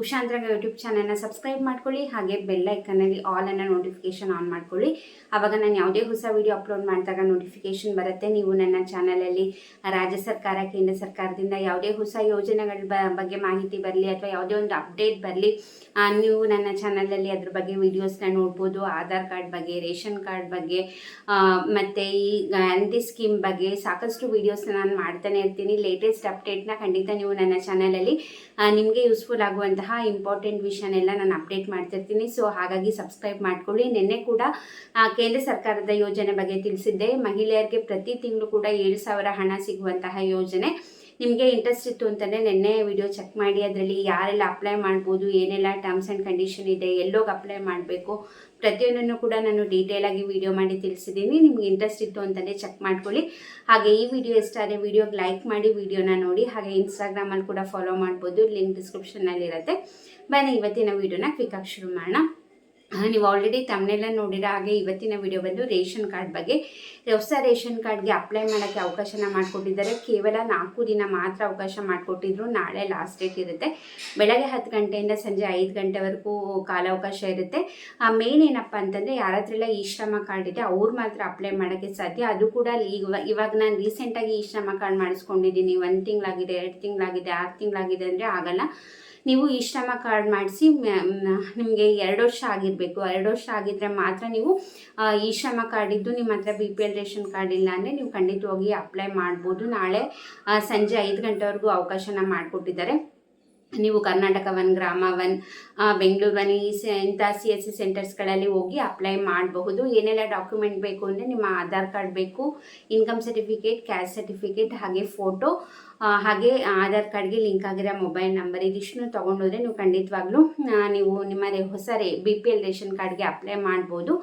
ಉಷಾ ಅಂತರಂಗ ಯೂಟ್ಯೂಬ್ ಚಾನಲ್ನ ಸಬ್ಸ್ಕ್ರೈಬ್ ಮಾಡ್ಕೊಳ್ಳಿ, ಹಾಗೆ ಬೆಲ್ ಐಕನಲ್ಲಿ ಆಲ್ ಅನ್ನು ನೋಟಿಫಿಕೇಶನ್ ಆನ್ ಮಾಡ್ಕೊಳ್ಳಿ. ಆವಾಗ ನಾನು ಯಾವುದೇ ಹೊಸ ವಿಡಿಯೋ ಅಪ್ಲೋಡ್ ಮಾಡಿದಾಗ ನೋಟಿಫಿಕೇಶನ್ ಬರುತ್ತೆ. ನೀವು ನನ್ನ ಚಾನಲಲ್ಲಿ ರಾಜ್ಯ ಸರ್ಕಾರ, ಕೇಂದ್ರ ಸರ್ಕಾರದಿಂದ ಯಾವುದೇ ಹೊಸ ಯೋಜನೆಗಳ ಬಗ್ಗೆ ಮಾಹಿತಿ ಬರಲಿ ಅಥವಾ ಯಾವುದೇ ಒಂದು ಅಪ್ಡೇಟ್ ಬರಲಿ ನೀವು ನನ್ನ ಚಾನಲಲ್ಲಿ ಅದ್ರ ಬಗ್ಗೆ ವೀಡಿಯೋಸ್ನ ನೋಡ್ಬೋದು. ಆಧಾರ್ ಕಾರ್ಡ್ ಬಗ್ಗೆ, ರೇಷನ್ ಕಾರ್ಡ್ ಬಗ್ಗೆ ಮತ್ತು ಮತ್ತೆ ಈ ಗ್ಯಾರಂಟಿ ಸ್ಕೀಮ್ ಬಗ್ಗೆ ಸಾಕಷ್ಟು ವೀಡಿಯೋಸ್ನ ನಾನು ಮಾಡ್ತಾನೆ ಇರ್ತೀನಿ. ಲೇಟೆಸ್ಟ್ ಅಪ್ಡೇಟ್ನ ಖಂಡಿತ ನೀವು ನನ್ನ ಚಾನಲಲ್ಲಿ ನಿಮಗೆ ಯೂಸ್ಫುಲ್ ಆಗುವಂತಹ ಇಂಪಾರ್ಟೆಂಟ್ ವಿಷಯನೆಲ್ಲ ನಾನು ಅಪ್ಡೇಟ್ ಮಾಡ್ತಿರ್ತೀನಿ. ಸೊ ಹಾಗಾಗಿ ಸಬ್ಸ್ಕ್ರೈಬ್ ಮಾಡ್ಕೊಳ್ಳಿ. ನಿನ್ನೆ ಕೂಡ ಕೇಂದ್ರ ಸರ್ಕಾರದ ಯೋಜನೆ ಬಗ್ಗೆ ತಿಳಿಸಿದ್ದೆ. ಮಹಿಳೆಯರಿಗೆ ಪ್ರತಿ ತಿಂಗಳು ಕೂಡ ಏಳು ಸಾವಿರ ಹಣ ಸಿಗುವಂತಹ ಯೋಜನೆ. ನಿಮಗೆ ಇಂಟ್ರೆಸ್ಟ್ ಇತ್ತು ಅಂತಲೇ ನಿನ್ನೆ ವಿಡಿಯೋ ಚೆಕ್ ಮಾಡಿ, ಅದರಲ್ಲಿ ಯಾರೆಲ್ಲ ಅಪ್ಲೈ ಮಾಡ್ಬೋದು, ಏನೆಲ್ಲ ಟರ್ಮ್ಸ್ ಆ್ಯಂಡ್ ಕಂಡೀಷನ್ ಇದೆ, ಎಲ್ಲೋಗಿ ಅಪ್ಲೈ ಮಾಡಬೇಕು, ಪ್ರತಿಯೊಂದನ್ನು ಕೂಡ ನಾನು ಡೀಟೇಲ್ ಆಗಿ ವಿಡಿಯೋ ಮಾಡಿ ತಿಳಿಸಿದ್ದೀನಿ. ನಿಮ್ಗೆ ಇಂಟ್ರೆಸ್ಟ್ ಇತ್ತು ಅಂತಲೇ ಚೆಕ್ ಮಾಡ್ಕೊಳ್ಳಿ. ಹಾಗೆ ಈ ವಿಡಿಯೋ ಇಷ್ಟ ಆದರೆ ವಿಡಿಯೋಗೆ ಲೈಕ್ ಮಾಡಿ ವಿಡಿಯೋನ ನೋಡಿ, ಹಾಗೆ ಇನ್ಸ್ಟಾಗ್ರಾಮಲ್ಲಿ ಕೂಡ ಫಾಲೋ ಮಾಡ್ಬೋದು ಲಿಂಕ್ ಡಿಸ್ಕ್ರಿಪ್ಷನಲ್ಲಿ ಇರುತ್ತೆ. ಬನ್ನಿ, ಇವತ್ತಿನ ವಿಡಿಯೋನ ಆಗಿ ಶುರು ಮಾಡೋಣ. ನೀವು ಆಲ್ರೆಡಿ ತಮ್ಮನೆಲ್ಲ ನೋಡಿರೋ ಹಾಗೆ ಇವತ್ತಿನ ವಿಡಿಯೋ ಬಂದು ರೇಷನ್ ಕಾರ್ಡ್ ಬಗ್ಗೆ, ಹೊಸ ರೇಷನ್ ಕಾರ್ಡ್ಗೆ ಅಪ್ಲೈ ಮಾಡೋಕ್ಕೆ ಅವಕಾಶನ ಮಾಡಿಕೊಟ್ಟಿದ್ದಾರೆ. ಕೇವಲ ನಾಲ್ಕು ದಿನ ಮಾತ್ರ ಅವಕಾಶ ಮಾಡಿಕೊಟ್ಟಿದ್ರು. ನಾಳೆ ಲಾಸ್ಟ್ ಡೇಟ್ ಇರುತ್ತೆ. ಬೆಳಗ್ಗೆ ಹತ್ತು ಗಂಟೆಯಿಂದ ಸಂಜೆ ಐದು ಗಂಟೆವರೆಗೂ ಕಾಲಾವಕಾಶ ಇರುತ್ತೆ. ಮೇನ್ ಏನಪ್ಪ ಅಂತಂದರೆ ಯಾರ ಹತ್ರ ಈ ಶ್ರಮ ಕಾರ್ಡ್ ಇದೆ, ಅವ್ರು ಮಾತ್ರ ಅಪ್ಲೈ ಮಾಡೋಕ್ಕೆ ಸಾಧ್ಯ. ಅದು ಕೂಡ ಈಗ ಇವಾಗ ನಾನು ರೀಸೆಂಟಾಗಿ ಈ ಶ್ರಮ ಕಾರ್ಡ್ ಮಾಡಿಸ್ಕೊಂಡಿದ್ದೀನಿ. ಒಂದು ತಿಂಗಳಾಗಿದೆ, ಎರಡು ತಿಂಗಳಾಗಿದೆ, ಆರು ತಿಂಗಳಾಗಿದೆ ಅಂದರೆ ಆಗಲ್ಲ. ನೀವು ಈ ಶ್ರಮ ಕಾರ್ಡ್ ಮಾಡಿಸಿ ನಿಮಗೆ ಎರಡು ವರ್ಷ ಆಗಿರಬೇಕು. ಎರಡು ವರ್ಷ ಆಗಿದ್ದರೆ ಮಾತ್ರ ನೀವು ಈ ಶ್ರಮ ಕಾರ್ಡ್ ಇದ್ದು ನಿಮ್ಮ ಹತ್ರ B P L ration card ಇಲ್ಲ ಅಂದರೆ ನೀವು ಖಂಡಿತವಾಗಿ ಅಪ್ಲೈ ಮಾಡ್ಬೋದು. ನಾಳೆ ಸಂಜೆ ಐದು ಗಂಟೆವರೆಗೂ ಅವಕಾಶನ ಮಾಡಿಕೊಟ್ಟಿದ್ದಾರೆ. ನೀವು Karnataka one Grama one Bengaluru one ಈ ಇಂಥ ಸಿ ಎಸ್ ಸಿ ಸೆಂಟರ್ಸ್ಗಳಲ್ಲಿ ಹೋಗಿ ಅಪ್ಲೈ ಮಾಡಬಹುದು. ಏನೆಲ್ಲ ಡಾಕ್ಯುಮೆಂಟ್ ಬೇಕು ಅಂದರೆ ನಿಮ್ಮ ಆಧಾರ್ ಕಾರ್ಡ್ ಬೇಕು ಇನ್ಕಮ್ ಸರ್ಟಿಫಿಕೇಟ್ ಕ್ಯಾಸ್ಟ್ ಸರ್ಟಿಫಿಕೇಟ್ ಹಾಗೆ ಫೋಟೋ ಹಾಗೆ ಆಧಾರ್ ಕಾರ್ಡ್ಗೆ ಲಿಂಕ್ ಆಗಿರೋ ಮೊಬೈಲ್ ನಂಬರ್ ಇದಿಷ್ಟನ್ನು ತೊಗೊಂಡೋದ್ರೆ ನೀವು ಖಂಡಿತವಾಗ್ಲೂ ನೀವು ನಿಮ್ಮ ರೇ- ಹೊಸ ರೇ ಬಿ ಪಿ ಎಲ್ ರೇಷನ್ ಕಾರ್ಡ್ಗೆ ಅಪ್ಲೈ ಮಾಡ್ಬೋದು.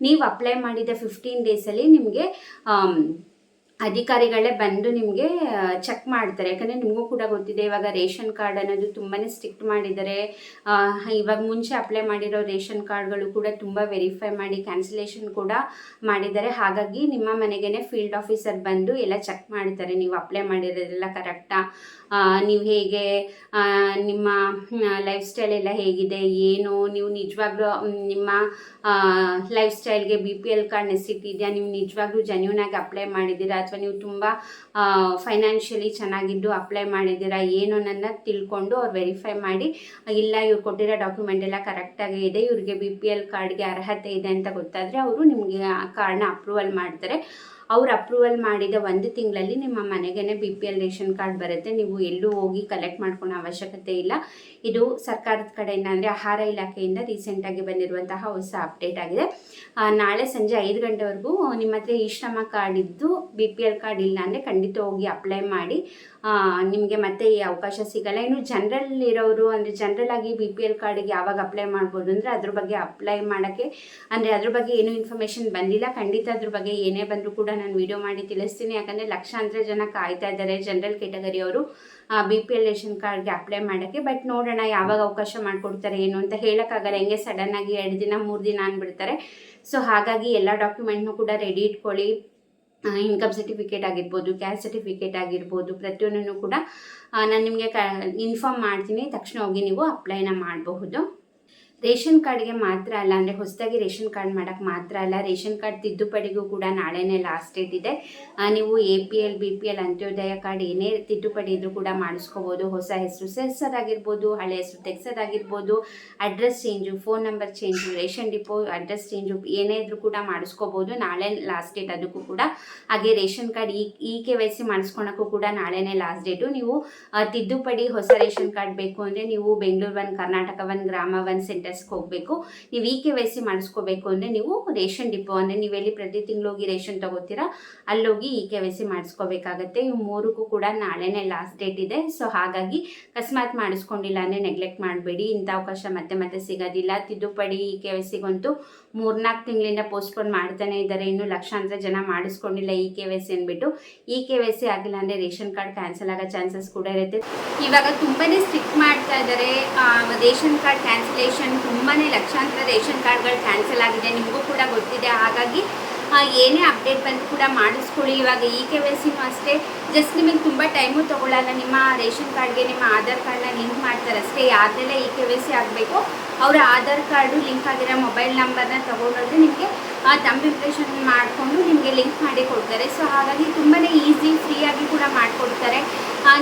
ನೀವು ಅಪ್ಲೈ ಮಾಡಿದ ಫಿಫ್ಟೀನ್ ಡೇಸಲ್ಲಿ ನಿಮಗೆ ಅಧಿಕಾರಿಗಳೇ ಬಂದು ನಿಮಗೆ ಚೆಕ್ ಮಾಡ್ತಾರೆ. ಯಾಕಂದರೆ ನಿಮಗೂ ಕೂಡ ಗೊತ್ತಿದೆ, ಇವಾಗ ರೇಷನ್ ಕಾರ್ಡ್ ಅನ್ನೋದು ತುಂಬಾ ಸ್ಟ್ರಿಕ್ಟ್ ಮಾಡಿದ್ದಾರೆ. ಇವಾಗ ಮುಂಚೆ ಅಪ್ಲೈ ಮಾಡಿರೋ ರೇಷನ್ ಕಾರ್ಡ್ಗಳು ಕೂಡ ತುಂಬ ವೆರಿಫೈ ಮಾಡಿ ಕ್ಯಾನ್ಸಲೇಷನ್ ಕೂಡ ಮಾಡಿದ್ದಾರೆ. ಹಾಗಾಗಿ ನಿಮ್ಮ ಮನೆಗೇ ಫೀಲ್ಡ್ ಆಫೀಸರ್ ಬಂದು ಎಲ್ಲ ಚೆಕ್ ಮಾಡ್ತಾರೆ. ನೀವು ಅಪ್ಲೈ ಮಾಡಿರೋದೆಲ್ಲ ಕರೆಕ್ಟಾ ನೀವು ಹೇಗೆ ನಿಮ್ಮ ಲೈಫ್ ಸ್ಟೈಲ್ ಎಲ್ಲ ಹೇಗಿದೆ, ಏನು? ನೀವು ನಿಜವಾಗ್ಲೂ ನಿಮ್ಮ life ಸ್ಟೈಲ್ಗೆ B P L card necessity ಇದೆಯಾ? ನೀವು ನಿಜವಾಗ್ಲೂ ಜೆನ್ಯೂನಾಗಿ ಅಪ್ಲೈ ಮಾಡಿದ್ದೀರಾ? ಅಥವಾ ನೀವು ತುಂಬ ಫೈನಾನ್ಷಿಯಲಿ ಚೆನ್ನಾಗಿದ್ದು ಅಪ್ಲೈ ಮಾಡಿದ್ದೀರಾ ಏನು ಅನ್ನೋದನ್ನ ತಿಳ್ಕೊಂಡು ಅವ್ರು ವೆರಿಫೈ ಮಾಡಿ, ಇಲ್ಲ ಇವ್ರು ಕೊಟ್ಟಿರೋ ಡಾಕ್ಯುಮೆಂಟ್ ಎಲ್ಲ ಕರೆಕ್ಟಾಗಿ ಇದೆ, ಇವ್ರಿಗೆ ಬಿ ಪಿ ಎಲ್ ಕಾರ್ಡ್ಗೆ ಅರ್ಹತೆ ಇದೆ ಅಂತ ಗೊತ್ತಾದರೆ ಅವರು ನಿಮಗೆ ಆ ಕಾರ್ಡ್ನ ಅಪ್ರೂವಲ್ ಮಾಡ್ತಾರೆ. ಅವ್ರು ಅಪ್ರೂವಲ್ ಮಾಡಿದ ಒಂದು ತಿಂಗಳಲ್ಲಿ ನಿಮ್ಮ ಮನೆಗೇ B P L ration card ಬರುತ್ತೆ, ನೀವು ಎಲ್ಲೂ ಹೋಗಿ ಕಲೆಕ್ಟ್ ಮಾಡ್ಕೊಳೋ ಅವಶ್ಯಕತೆ ಇಲ್ಲ. ಇದು ಸರ್ಕಾರದ ಕಡೆಯಿಂದ ಅಂದರೆ ಆಹಾರ ಇಲಾಖೆಯಿಂದ ರೀಸೆಂಟಾಗಿ ಬಂದಿರುವಂತಹ ಹೊಸ ಅಪ್ಡೇಟ್ ಆಗಿದೆ. ನಾಳೆ ಸಂಜೆ ಐದು ಗಂಟೆವರೆಗೂ ನಿಮ್ಮ ಹತ್ರ ಈ ಶ್ರಮ ಕಾರ್ಡ್ ಇದ್ದು ಬಿ ಪಿ ಎಲ್ ಕಾರ್ಡ್ ಇಲ್ಲ ಅಂದರೆ ಖಂಡಿತ ಹೋಗಿ ಅಪ್ಲೈ ಮಾಡಿ ನಿಮಗೆ ಮತ್ತೆ ಈ ಅವಕಾಶ ಸಿಗಲ್ಲ. ಇನ್ನು ಜನರಲ್ ಇರೋರು ಅಂದರೆ ಜನರಲ್ ಆಗಿ ಬಿ ಪಿ ಎಲ್ ಕಾರ್ಡಿಗೆ ಯಾವಾಗ ಅಪ್ಲೈ ಮಾಡ್ಬೋದು ಅಂದರೆ ಅದ್ರ ಬಗ್ಗೆ ಅಪ್ಲೈ ಮಾಡೋಕ್ಕೆ, ಅಂದರೆ ಅದ್ರ ಬಗ್ಗೆ ಏನೂ ಇನ್ಫಾರ್ಮೇಷನ್ ಬಂದಿಲ್ಲ. ಖಂಡಿತ ಅದ್ರ ಬಗ್ಗೆ ಏನೇ ಬಂದರೂ ಕೂಡ ನಾನು ವಿಡಿಯೋ ಮಾಡಿ ತಿಳಿಸ್ತೀನಿ. ಯಾಕಂದರೆ ಲಕ್ಷಾಂತರ ಜನ ಕಾಯ್ತಾ ಇದ್ದಾರೆ ಜನರಲ್ ಕೆಟಗರಿಯವರು ಬಿ ಪಿ ಎಲ್ ರೇಷನ್ ಕಾರ್ಡ್ಗೆ ಅಪ್ಲೈ ಮಾಡೋಕ್ಕೆ. ಬಟ್ ನೋಡೋಣ ಯಾವಾಗ ಅವಕಾಶ ಮಾಡಿಕೊಡ್ತಾರೆ ಏನು ಅಂತ ಹೇಳೋಕ್ಕಾಗಲ್ಲ. ಹೆಂಗೆ ಸಡನ್ನಾಗಿ ಎರಡು ದಿನ, ಮೂರು ದಿನ ಅಂದ್ಬಿಡ್ತಾರೆ. ಸೊ ಹಾಗಾಗಿ ಎಲ್ಲ ಡಾಕ್ಯುಮೆಂಟ್ನು ಕೂಡ ರೆಡಿ ಇಟ್ಕೊಳ್ಳಿ. ಇನ್ಕಮ್ ಸರ್ಟಿಫಿಕೇಟ್ ಆಗಿರ್ಬೋದು ಕ್ಯಾಸ್ಟ್ ಸರ್ಟಿಫಿಕೇಟ್ ಆಗಿರ್ಬೋದು, ಪ್ರತಿಯೊಂದನ್ನು ಕೂಡ ನಾನು ನಿಮಗೆ ಕ ಇನ್ಫಾರ್ಮ್ ಮಾಡ್ತೀನಿ. ತಕ್ಷಣ ಹೋಗಿ ನೀವು ಅಪ್ಲೈನ ಮಾಡಬಹುದು. ರೇಷನ್ ಕಾರ್ಡ್ಗೆ ಮಾತ್ರ ಅಲ್ಲ, ಅಂದರೆ ಹೊಸದಾಗಿ ರೇಷನ್ ಕಾರ್ಡ್ ಮಾಡೋಕ್ಕೆ ಮಾತ್ರ ಅಲ್ಲ, ರೇಷನ್ ಕಾರ್ಡ್ ತಿದ್ದುಪಡಿಗೂ ಕೂಡ ನಾಳೆನೇ ಲಾಸ್ಟ್ ಡೇಟ್ ಇದೆ. ನೀವು A P L B P L Antyodaya card ಏನೇ ತಿದ್ದುಪಡಿ ಇದ್ರೂ ಕೂಡ ಮಾಡಿಸ್ಕೋಬೋದು. ಹೊಸ ಹೆಸರು ಸೇರ್ಸೋದಾಗಿರ್ಬೋದು, ಹಳೆ ಹೆಸರು ತೆಗ್ಸೋದಾಗಿರ್ಬೋದು address change phone number change ration depot address change ಏನೇ ಇದ್ರೂ ಕೂಡ ಮಾಡಿಸ್ಕೋಬೋದು. ನಾಳೆ ಲಾಸ್ಟ್ ಡೇಟ್ ಅದಕ್ಕೂ ಕೂಡ ಹಾಗೆ ರೇಷನ್ ಕಾರ್ಡ್ ಈ ಇ ಕೆ ವೈ ಸಿ ಮಾಡಿಸ್ಕೊಳಕ್ಕೂ ಕೂಡ ನಾಳೆನೇ ಲಾಸ್ಟ್ ಡೇಟು ನೀವು ತಿದ್ದುಪಡಿ ಹೊಸ ರೇಷನ್ ಕಾರ್ಡ್ ಬೇಕು ಅಂದರೆ ನೀವು Bengaluru one Karnataka one Grama one ಸೆಂಟರ್ಸ್ಗೆ ಹೋಗಬೇಕು. ನೀವು ಇ ಕೆ ವೈ ಸಿ ಮಾಡಿಸ್ಕೋಬೇಕು ಅಂದರೆ ನೀವು ರೇಷನ್ ಡಿಪೋ ಅಂದರೆ ನೀವೆಲ್ಲಿ ಪ್ರತಿ ತಿಂಗಳು ಹೋಗಿ ರೇಷನ್ ತಗೋತೀರಾ, ಅಲ್ಲೋಗಿ ಇ ಕೆ ವೈ ಸಿ ಮಾಡಿಸ್ಕೋಬೇಕಾಗತ್ತೆ. ಇವು ಮೂರಕ್ಕೂ ಕೂಡ ನಾಳೆನೇ ಲಾಸ್ಟ್ ಡೇಟ್ ಇದೆ. ಸೊ ಹಾಗಾಗಿ ಅಕಸ್ಮಾತ್ ಮಾಡಿಸ್ಕೊಂಡಿಲ್ಲ ಅಂದರೆ ನೆಗ್ಲೆಕ್ಟ್ ಮಾಡಬೇಡಿ. ಇಂಥ ಅವಕಾಶ ಮತ್ತೆ ಮತ್ತೆ ಸಿಗೋದಿಲ್ಲ. ತಿದ್ದುಪಡಿ ಇ ಕೆ ವೈ ಸಿಗಂತೂ ಮೂರ್ನಾಲ್ಕು ತಿಂಗಳಿಂದ ಪೋಸ್ಟ್ಪೋನ್ ಮಾಡ್ತಾನೆ ಇದ್ದಾರೆ. ಇನ್ನು ಲಕ್ಷಾಂತರ ಜನ ಮಾಡಿಸ್ಕೊಂಡಿಲ್ಲ ಇ ಕೆ ವೈ ಸಿ ಅಂದ್ಬಿಟ್ಟು. ಇ ಕೆ ವೈ ಸಿ ಆಗಿಲ್ಲ ಅಂದರೆ ರೇಷನ್ ಕಾರ್ಡ್ ಕ್ಯಾನ್ಸಲ್ ಆಗೋ ಚಾನ್ಸಸ್ ಕೂಡ ಇರುತ್ತೆ. ಇವಾಗ ತುಂಬಾನೇ ಸ್ಟ್ರಿಕ್ಟ್ ಮಾಡ್ತಾ ಇದ್ದಾರೆ. ರೇಷನ್ ಕಾರ್ಡ್ ಕ್ಯಾನ್ಸಲೇಷನ್ ತುಂಬಾನೇ ಲಕ್ಷಾಂತರ ರೇಷನ್ ಕಾರ್ಡ್ಗಳು ಕ್ಯಾನ್ಸಲ್ ಆಗಿದೆ. ನಿಮಗೂ ಕೂಡ ಗೊತ್ತಿದೆ. ಹಾಗಾಗಿ ಏನೇ ಅಪ್ಡೇಟ್ ಬಂದು ಕೂಡ ಮಾಡಿಸ್ಕೊಳ್ಳಿ. ಇವಾಗ ಈ ಕೆ ವೈ ಸಿನೂ ಅಷ್ಟೇ. ಜಸ್ಟ್ ನಿಮಗೆ ತುಂಬ ಟೈಮು ತೊಗೊಳ್ಳಲ್ಲ ನಿಮ್ಮ ರೇಷನ್ ಕಾರ್ಡ್ಗೆ ನಿಮ್ಮ ಆಧಾರ್ ಕಾರ್ಡ್ನ ಲಿಂಕ್ ಮಾಡ್ತಾರೆ ಅಷ್ಟೇ. ಯಾರ್ದೆಲ್ಲ ಇ ಕೆ ವೈ ಸಿ ಆಗಬೇಕು, ಅವರ ಆಧಾರ್ ಕಾರ್ಡು ಲಿಂಕ್ ಆಗಿರೋ ಮೊಬೈಲ್ ನಂಬರ್ನ ತೊಗೊಂಡೋದ್ರೆ ನಿಮಗೆ ತಂಬ್ ಇಂಪ್ರೆಷನ್ ಮಾಡಿಕೊಂಡು ನಿಮಗೆ ಲಿಂಕ್ ಮಾಡಿ ಕೊಡ್ತಾರೆ. ಸೊ ಹಾಗಾಗಿ ತುಂಬಾ ಈಸಿ ಫ್ರೀಯಾಗಿ ಕೂಡ ಮಾಡಿಕೊಡ್ತಾರೆ.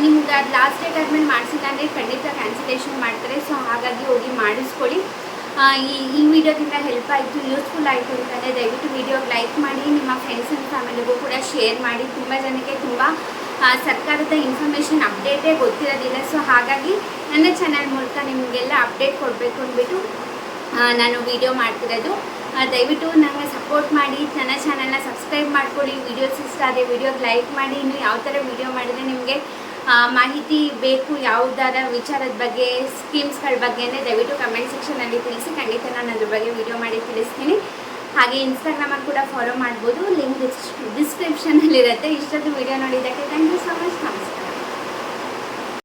ನಿಮ್ಗೆ ಅದು ಲಾಸ್ಟ್ ಡೇಟ್ ಆದಮೇಲೆ ಮಾಡಿಸಿಲ್ಲ ಅಂದರೆ ಖಂಡಿತ ಕ್ಯಾನ್ಸಲೇಷನ್ ಮಾಡ್ತಾರೆ. ಸೊ ಹಾಗಾಗಿ ಹೋಗಿ ಮಾಡಿಸ್ಕೊಳ್ಳಿ. ಈ ಈ ವಿಡಿಯೋದಿಂದ ಹೆಲ್ಪ್ ಆಯಿತು ಯೂಸ್ಫುಲ್ ಆಯಿತು ಅಂತಂದರೆ ದಯವಿಟ್ಟು ವಿಡಿಯೋಗೆ ಲೈಕ್ ಮಾಡಿ, ನಿಮ್ಮ ಫ್ರೆಂಡ್ಸ್ ಆ್ಯಂಡ್ ಫ್ಯಾಮಿಲಿಗೂ ಕೂಡ ಶೇರ್ ಮಾಡಿ. ತುಂಬ ಜನಕ್ಕೆ ತುಂಬ ಸರ್ಕಾರದ ಇನ್ಫಾರ್ಮೇಷನ್ ಅಪ್ಡೇಟೇ ಗೊತ್ತಿರೋದಿಲ್ಲ. ಸೊ ಹಾಗಾಗಿ ನನ್ನ ಚಾನಲ್ ಮೂಲಕ ನಿಮಗೆಲ್ಲ ಅಪ್ಡೇಟ್ ಕೊಡಬೇಕು ಅಂದ್ಬಿಟ್ಟು ನಾನು ವಿಡಿಯೋ ಮಾಡ್ತಿರೋದು. ದಯವಿಟ್ಟು ನನಗೆ ಸಪೋರ್ಟ್ ಮಾಡಿ, ನನ್ನ ಚಾನಲ್ನ ಸಬ್ಸ್ಕ್ರೈಬ್ ಮಾಡ್ಕೊಳ್ಳಿ. ವಿಡಿಯೋಸ್ ಇಷ್ಟ ಆದರೆ ವಿಡಿಯೋಗೆ ಲೈಕ್ ಮಾಡಿ. ಇನ್ನು ಯಾವ ಥರ ವಿಡಿಯೋ ಮಾಡಿದರೆ ನಿಮಗೆ ಮಾಹಿತಿ ಬೇಕು ಯಾವುದಾರ ವಿಚಾರದ ಬಗ್ಗೆ ಸ್ಕೀಮ್ಸ್ಗಳ ಬಗ್ಗೆ ಅಂದರೆ ದಯವಿಟ್ಟು ಕಮೆಂಟ್ ಸೆಕ್ಷನಲ್ಲಿ ತಿಳಿಸಿ, ಖಂಡಿತ ನಾನು ಅದ್ರ ಬಗ್ಗೆ ವಿಡಿಯೋ ಮಾಡಿ ತಿಳಿಸ್ತೀನಿ. ಹಾಗೆ ಇನ್ಸ್ಟಾಗ್ರಾಮಲ್ಲಿ ಕೂಡ ಫಾಲೋ ಮಾಡ್ಬೋದು. ಲಿಂಕ್ ಡಿಸ್ಕ್ರಿಪ್ಷನಲ್ಲಿರುತ್ತೆ ಇಷ್ಟೊಂದು ವಿಡಿಯೋ ನೋಡಿದ್ದಕ್ಕೆ ಥ್ಯಾಂಕ್ ಯು ಸೊ ಮಚ್ ನಮಸ್ತೆ